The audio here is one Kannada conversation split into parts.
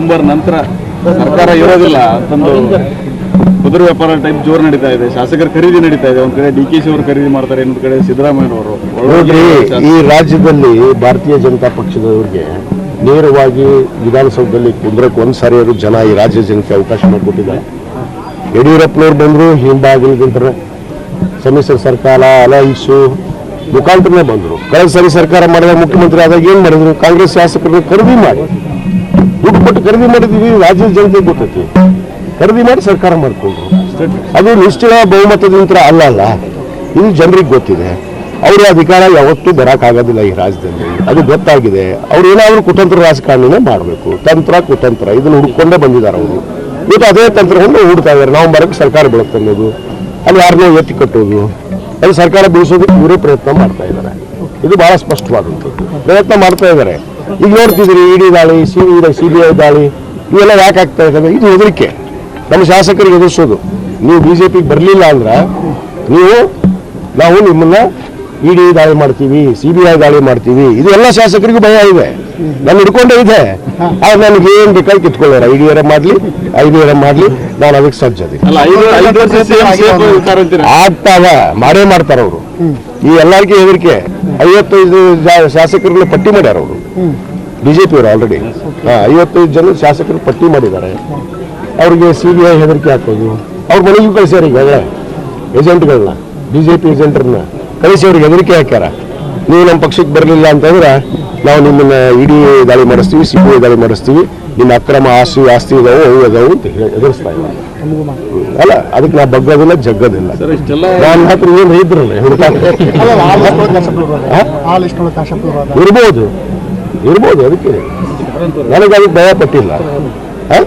ನವೆಂಬರ್ ನಂತರ ಸರ್ಕಾರ ಇರೋದಿಲ್ಲ. ಅಂತಂದು ಕುದುರೆ ವ್ಯಾಪಾರ ಟೈಪ್ ಜೋರು ನಡೀತಾ ಇದೆ. ಶಾಸಕರ ಖರೀದಿ ನಡೀತಾ ಇದೆ. ಒಂದ್ ಕಡೆ ಡಿ ಕೆ ಸಿ ಅವರು ಖರೀದಿ ಮಾಡ್ತಾರೆ ಇನ್ನೊಂದು ಕಡೆ ಸಿದ್ದರಾಮಯ್ಯನವರು ನೋಡ್ರಿ ಈ ರಾಜ್ಯದಲ್ಲಿ ಭಾರತೀಯ ಜನತಾ ಪಕ್ಷದವರಿಗೆ ನೇರವಾಗಿ ವಿಧಾನಸೌಧದಲ್ಲಿ ಕುಂದ್ರಕ್ಕೆ ಒಂದ್ ಸಾರಿ ಅವರು ಜನ ಈ ರಾಜ್ಯ ಜನಕ್ಕೆ ಅವಕಾಶ ಮಾಡಿಕೊಟ್ಟಿದ್ದಾರೆ. ಯಡಿಯೂರಪ್ಪನವ್ರು ಬಂದ್ರು ಹಿಂಬಾಗಿಲಿಗಿಂತ ಸಮ್ಮಿಶ್ರ ಸರ್ಕಾರ ಅಲೈನ್ಸು ಮುಖಾಂತರನೇ ಬಂದರು. ಕಳೆದ ಸರಿ ಸರ್ಕಾರ ಮಾಡಿದಾಗ ಮುಖ್ಯಮಂತ್ರಿ ಆದಾಗ ಏನ್ ಮಾಡಿದ್ರು? ಕಾಂಗ್ರೆಸ್ ಶಾಸಕರನ್ನು ಖರೀದಿ ಮಾಡಿ. ದುಡ್ಡು ಕೊಟ್ಟು ಖರೀದಿ ಮಾಡಿದೀವಿ ರಾಜ್ಯದ ಜನತೆಗೆ ಗೊತ್ತೈತಿ. ಖರೀದಿ ಮಾಡಿ ಸರ್ಕಾರ ಮಾಡಿಕೊಂಡ್ರು. ಅದು ನಿಶ್ಚಿತ ಬಹುಮತದಿಂದ ಅಲ್ಲ ಅಲ್ಲ, ಇದು ಜನರಿಗೆ ಗೊತ್ತಿದೆ. ಅವರ ಅಧಿಕಾರ ಯಾವತ್ತೂ ಬರೋಕ್ಕಾಗೋದಿಲ್ಲ ಈ ರಾಜ್ಯದಲ್ಲಿ. ಅದು ಗೊತ್ತಾಗಿದೆ. ಅವ್ರು ಏನಾದರೂ ಕುತಂತ್ರ ರಾಜಕಾರಣಿನೇ ಮಾಡಬೇಕು. ತಂತ್ರ, ಕುತಂತ್ರ, ಇದನ್ನು ಹುಡ್ಕೊಂಡೇ ಬಂದಿದ್ದಾರೆ ಅವರು. ಇವತ್ತು ಅದೇ ತಂತ್ರವನ್ನು ಹುಡ್ತಾ ಇದ್ದಾರೆ. ನಾವು ಸರ್ಕಾರ ಬೆಳಕು ತನ್ನೋದು ಅಲ್ಲಿ ಯಾರನ್ನೋ ಎತ್ತಿ ಕಟ್ಟೋದು ಅದು ಸರ್ಕಾರ ಬೀಳಿಸೋದಕ್ಕೆ ಇವರೇ ಪ್ರಯತ್ನ ಮಾಡ್ತಾ ಇದ್ದಾರೆ. ಇದು ಬಹಳ ಸ್ಪಷ್ಟವಾದಂಥದ್ದು. ಪ್ರಯತ್ನ ಮಾಡ್ತಾ ಇದ್ದಾರೆ. ಈಗ ನೋಡ್ತಿದ್ದೀರಿ ಇಡಿ ದಾಳಿ ಸಿ ಸಿ ಬಿ ಐ ದಾಳಿ, ಇವೆಲ್ಲ ಯಾಕೆ ಆಗ್ತಾ ಇದ್ದಾವೆ ಇದು ಹೆದರಿಕೆ. ನಮ್ಮ ಶಾಸಕರಿಗೆ ಎದುರಿಸೋದು ನೀವು ಬಿ ಜೆ ಪಿಗೆ ಬರಲಿಲ್ಲ ಅಂದ್ರೆ ನೀವು, ನಾವು ನಿಮ್ಮನ್ನ ಇಡಿ ದಾಳಿ ಮಾಡ್ತೀವಿ ಸಿ ಬಿ ಐ ದಾಳಿ ಮಾಡ್ತೀವಿ. ಇದು ಎಲ್ಲ ಶಾಸಕರಿಗೂ ಭಯ ಇದೆ. ನಾನು ಹಿಡ್ಕೊಂಡೇ ಇದೆ. ಆದ್ರೆ ನನಗೆ ಏನ್ ಬೇಕಾಗಿ ಕಿತ್ಕೊಳ್ಳೋರ. ಇಡಿಯರ ಮಾಡ್ಲಿ ಐಡಿಯರ ಮಾಡ್ಲಿ ನಾನು ಅದಕ್ಕೆ ಸಜ್ಜದೆ. ಐದು ಐದು ಆಗ್ತಾವ ಮಾಡೇ ಮಾಡ್ತಾರ ಅವರು. ಈ ಎಲ್ಲರಿಗೂ ಹೆದರಿಕೆ. ಐವತ್ತೈದು ಶಾಸಕರುಗಳು ಶಾಸಕರನ್ನ ಪಟ್ಟಿ ಮಾಡ್ಯಾರ ಅವರು. ಬಿಜೆಪಿ ಅವರು ಆಲ್ರೆಡಿ ಐವತ್ತೈದು ಜನ ಶಾಸಕರು ಪಟ್ಟಿ ಮಾಡಿದ್ದಾರೆ. ಅವ್ರಿಗೆ ಸಿ ಬಿ ಐ ಹೆದರಿಕೆ ಹಾಕೋದು ಅವ್ರ ಮನೆಗೂ ಕಳಿಸ್ಯಾರ ಈಗ ಏಜೆಂಟ್ಗಳನ್ನ ಬಿ ಜೆ ಪಿ ಏಜೆಂಟ್ರನ್ನ ಕಳಿಸಿ ಅವ್ರಿಗೆ ಹೆದರಿಕೆ ಹಾಕ್ಯಾರ. ನೀವು ನಮ್ಮ ಪಕ್ಷಕ್ಕೆ ಬರಲಿಲ್ಲ ಅಂತಂದ್ರೆ ನಾವು ನಿಮ್ಮನ್ನ ಇಡಿ ದಾಳಿ ಮಾಡಿಸ್ತೀವಿ ಸಿ ಬಿ ಐ ದಾಳಿ ಮಾಡಿಸ್ತೀವಿ. ನಿಮ್ಮ ಅಕ್ರಮ ಆಸ್ತಿ ಆಸ್ತಿ ಇದಾವೆ ಅವು ಇದಾವೆ ಅಂತ ಹೇಳಿ ಎದುರಿಸ್ತಾ ಇದ್ದಾರೆ. ಅಲ್ಲ ಅದಕ್ಕೆ ನಾ ಬಗ್ಗೋದಿಲ್ಲ ಜಗ್ಗದಿಲ್ಲ. ಸರ್ ಇಷ್ಟೆಲ್ಲ ನಾನು ಹತ್ರ ಏನು ಇದ್ರಲ್ಲ. ಇರ್ಬೋದು. ಇರ್ಬೋದು ಅದಕ್ಕೆ. ನನಗೆ ಅದಕ್ಕೆ ಭಯ ಪಟ್ಟಿಲ್ಲ. ಹ?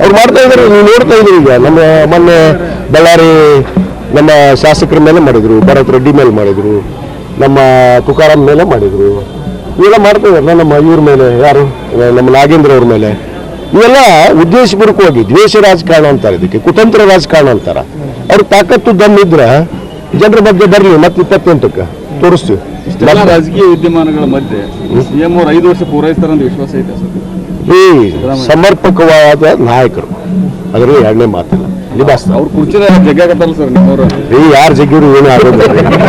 ಅವ್ರು ಮಾಡ್ತಾ ಇದ್ದಾರೆ ನೀವು ನೋಡ್ತಾ ಇದ್ದೀರಿ ಈಗ. ನಮ್ಮ ಮೊನ್ನೆ ಬಳ್ಳಾರಿ ನಮ್ಮ ಶಾಸಕರ ಮೇಲೆ ಮಾಡಿದ್ರು ಭರತ್ ರೆಡ್ಡಿ ಮೇಲೆ ಮಾಡಿದ್ರು ನಮ್ಮ ತುಕಾರಾಮ್ ಮೇಲೆ ಮಾಡಿದ್ರು. ಇವೆಲ್ಲ ಮಾಡ್ತಾ ಇದಾರಲ್ಲ ನಮ್ಮ ಇವ್ರ ಮೇಲೆ ಯಾರು? ನಮ್ಮ ನಾಗೇಂದ್ರ ಅವ್ರ ಮೇಲೆ. ಇವೆಲ್ಲ ಉದ್ದೇಶಪೂರ್ವಕವಾಗಿ ದ್ವೇಷ ರಾಜಕಾರಣ ಅಂತಾರೆ ಇದಕ್ಕೆ ಕುತಂತ್ರ ರಾಜಕಾರಣ ಅಂತಾರ. ಅವ್ರ ತಾಕತ್ತು ದಮ್ಮಿದ್ರೆ ಜನರ ಬಗ್ಗೆ ಬರಲಿ ಮತ್ತೆ ಇಪ್ಪತ್ತೆಂಟಕ್ಕೆ ತೋರಿಸ್ತೀವಿ. ರಾಜಕೀಯ ವಿದ್ಯಮಾನಗಳ ಮಧ್ಯೆ ಸಿಎಂ ಅವರು ಐದು ವರ್ಷ ಪೂರೈಸ್ತಾರೆ ಅಂತ ವಿಶ್ವಾಸ ಈ ಸಮರ್ಪಕವಾದ ನಾಯಕರು. ಅದರಲ್ಲಿ ಎರಡನೇ ಮಾತಿಲ್ಲ. ನಿಭಾಯಿಸ್ತಾರೆ ಅವ್ರ ಕುರ್ಚಿನ ಜಗ್ಗಾಕತ್ತಲ್ಲ ಸರ್ ನಿಮ್ಮವ್ರು. ಯಾರ ಜಗ್ಗಿರು ಏನು ಆಗೋದಿಲ್ಲ.